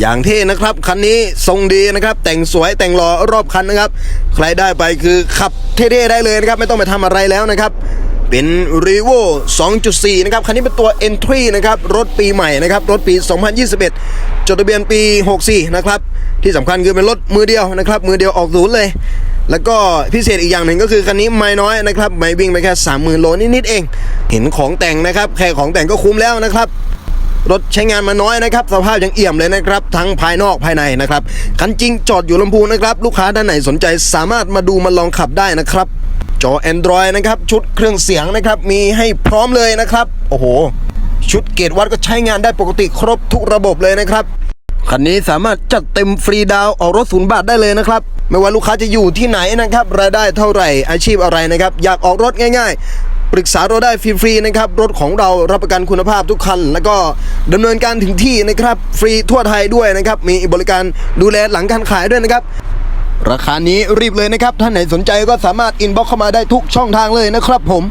อย่างเท่นะครับคันนี้ทรงดีนะครับ แต่งสวยแต่งหล่อรอบคันนะครับ ใครได้ไปคือขับเท่ๆได้เลยนะครับ ไม่ต้องไปทำอะไรแล้วนะครับ เป็น r e v o 2.4 นะครับ คันนี้เป็นตัว Entry นะครับ รถปีใหม่นะครับ รถปี 2021 จดทะเบียนปี 64 นะครับ ที่สำคัญคือเป็นรถมือเดียวนะครับ มือเดียวออกศูนย์เลย แล้วก็พิเศษอีกอย่างหนึ่งก็คือคันนี้ไม่น้อยนะครับไม่วิ่งไปแค่ 30,000 โลนิดๆเอง เห็นของแต่งนะครับ แค่ของแต่งก็คุ้มแล้วนะครับ รถใช้งานมาน้อยนะครับ สภาพยังเอี่ยมเลยนะครับ ทั้งภายนอกภายในนะครับ คันจริงจอดอยู่ลำพูนนะครับ ลูกค้าท่านไหนสนใจสามารถมาดูมาลองขับได้นะครับ จอ Android นะครับ ชุดเครื่องเสียงนะครับ มีให้พร้อมเลยนะครับ โอ้โห ชุดเกตวัดก็ใช้งานได้ปกติครบทุกระบบเลยนะครับคันนี้สามารถจัดเต็มฟรีดาวออกรถศูนย์บาทได้เลยนะครับ ไม่ว่าลูกค้าจะอยู่ที่ไหนนะครับ รายได้เท่าไหร่อาชีพอะไรนะครับ อยากออกรถง่าย ๆ ปรึกษาเราได้ฟรีๆนะครับ รถของเรารับประกันคุณภาพทุกคัน แล้วก็ดำเนินการถึงที่นะครับ ฟรีทั่วไทยด้วยนะครับ มีบริการดูแลหลังการขายด้วยนะครับ ราคานี้รีบเลยนะครับ ท่านไหนสนใจก็สามารถอินบ็อกเข้ามาได้ทุกช่องทางเลยนะครับผม